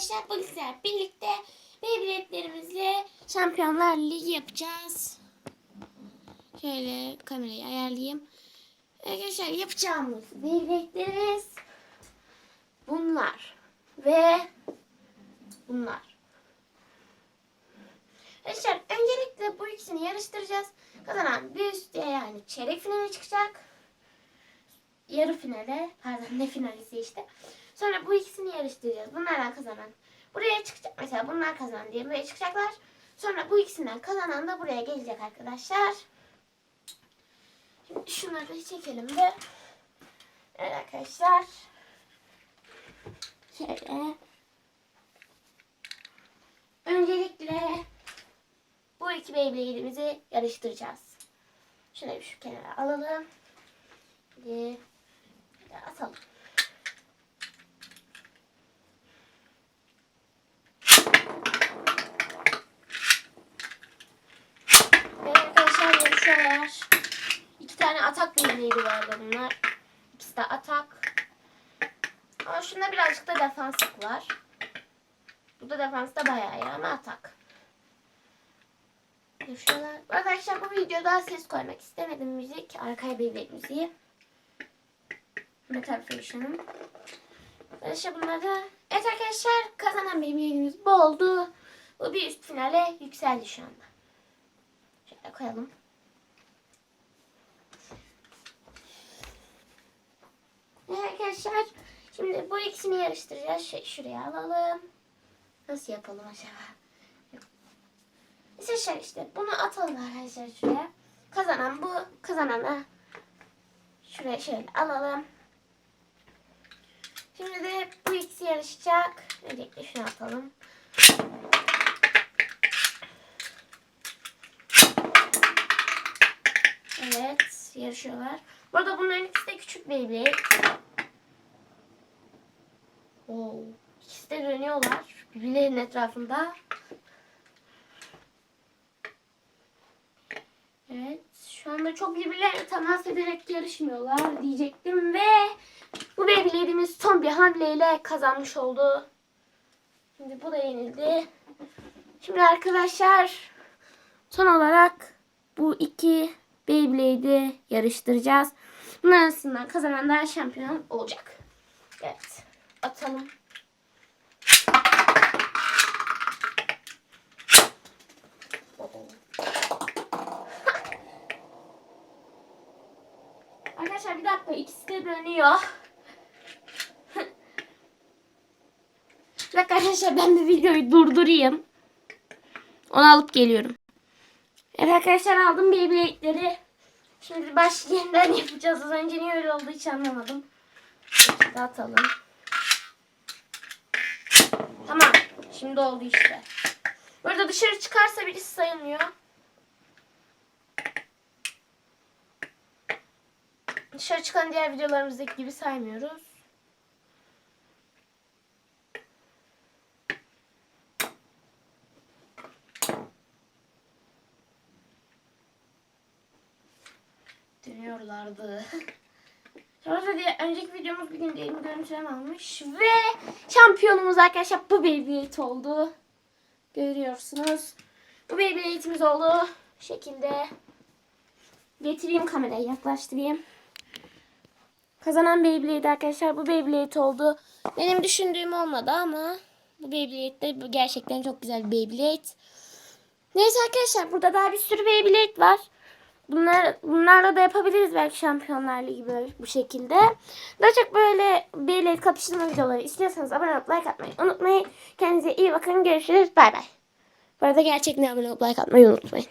arkadaşlar bugün sizlerle birlikte Beyblade'lerimizle Şampiyonlar Ligi yapacağız. Şöyle kamerayı ayarlayayım. Arkadaşlar yapacağımız Beyblade'lerimiz bunlar ve bunlar. Arkadaşlar öncelikle bu ikisini yarıştıracağız. Kazanan bir üstüye yani çeyrek finale çıkacak. Yarı finale, pardon ne finalisi işte. Sonra bu ikisini yarıştıracağız. Bunlardan kazanan buraya çıkacak. Mesela bunlar kazanan diye buraya çıkacaklar. Sonra bu ikisinden kazanan da buraya gelecek arkadaşlar. Şimdi şunları çekelim de. Evet arkadaşlar. Şöyle. Öncelikle bu iki Beyblade'imizi yarıştıracağız. Şöyle bir şu kenara alalım. Bir de atalım. Evet arkadaşlar yarışıyorlar. İki tane Beyblade'i vardı bunlar. İkisi de atak. Ama şunda birazcık da defanslık var. Bu da defansta bayağı iyi ama atak. Yaşıyorlar. Arkadaşlar bu videoda ses koymak istemedim müzik. Arkaya Beyblade müziği. Metal Fashion'ın. Arkadaşlar bunlar da... Evet arkadaşlar kazanan Beyblade'imiz bu oldu. Bu bir üst finale yükseldi şu anda. Şöyle koyalım. Evet arkadaşlar şimdi bu ikisini yarıştıracağız. Şey, şuraya alalım. Nasıl yapalım acaba? Arkadaşlar işte bunu atalım arkadaşlar şuraya. Kazanan bu. Kazanana şuraya şöyle alalım. Şimdi de bu ikisi yarışacak. Öncelikle şunu atalım. Evet yarışıyorlar. Bu arada bunların ikisi de küçük Beyblade. De dönüyorlar birbirlerinin etrafında. Evet şu anda çok birbirlerine temas ederek yarışmıyorlar diyecektim ve bu Beyblade'imiz son bir hamleyle kazanmış oldu. Şimdi bu da yenildi. Şimdi arkadaşlar son olarak bu iki Beyblade'i yarıştıracağız. Bunun arasından kazanan da şampiyon olacak. Evet. Atalım. Arkadaşlar bir dakika ikisi de dönüyor. bir dakika arkadaşlar ben de videoyu durdurayım. Onu alıp geliyorum. Evet arkadaşlar aldım Beyblade'leri. Şimdi baş yeniden yapacağız. Az önce niye öyle oldu hiç anlamadım. Şöyle atalım. Tamam. Şimdi oldu işte. Burada dışarı çıkarsa birisi sayılmıyor. Dışarı çıkan diğer videolarımızdaki gibi saymıyoruz. Dönüyorlardı. Sonra diye önceki videomuz bir gün değil mi görüntülen almış ve şampiyonumuz arkadaşlar bu Beyblade oldu. Görüyorsunuz. Bu Beyblade'imiz oldu. Bu şekilde getireyim kamerayı yaklaştırayım. Kazanan Beyblade arkadaşlar bu Beyblade oldu. Benim düşündüğüm olmadı ama bu Beyblade de gerçekten çok güzel bir Beyblade. Neyse arkadaşlar burada daha bir sürü Beyblade var. Bunlar, bunlarla da yapabiliriz belki Şampiyonlar Ligi böyle bu şekilde. Daha çok böyle Beyblade kapıştırma videoları istiyorsanız abone olup like atmayı unutmayın. Kendinize iyi bakın. Görüşürüz. Bay bay. Bu arada gerçekten abone olup like atmayı unutmayın.